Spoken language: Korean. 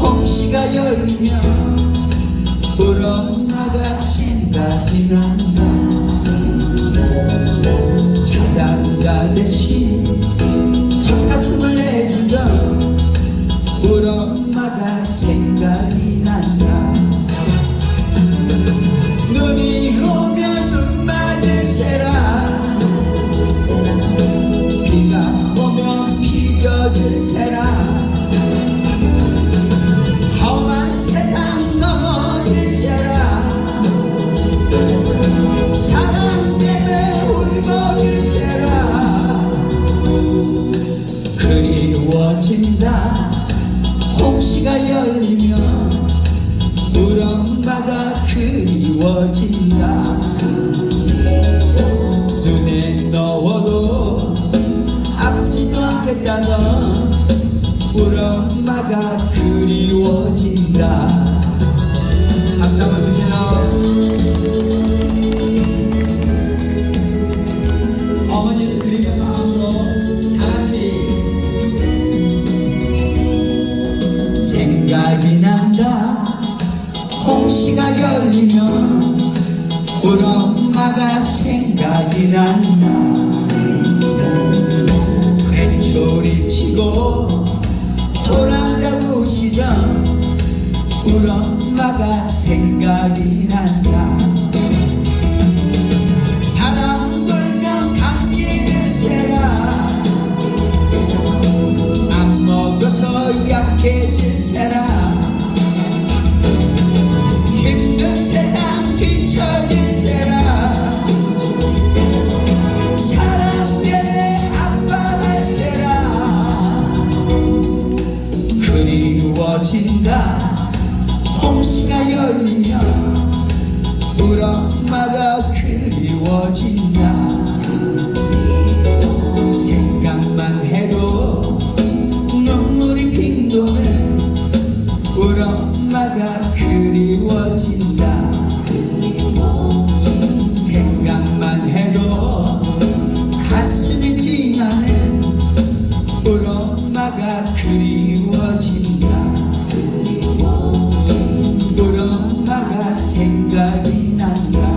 홍시가 열리면 불어나가 생각이 난다. 번진다. 홍시가 열리면 울엄마가 그리워진다. 눈에 넣어도 아프지도 않겠다 넌 우렁마가 그리워진다. 생각이 난다. 홍시가 열리면 우리 엄마가 생각이 난다. 회초리 치고 잡으시던 우리 엄마가 생각이 난다 사람 때문에 아파할 새라 그리워진다. 홍시가 열리면 우리 엄마가 그리워진다. 생각만 해도 눈물이 핑 도는 우리 엄마가 그리워진다 생각이 난다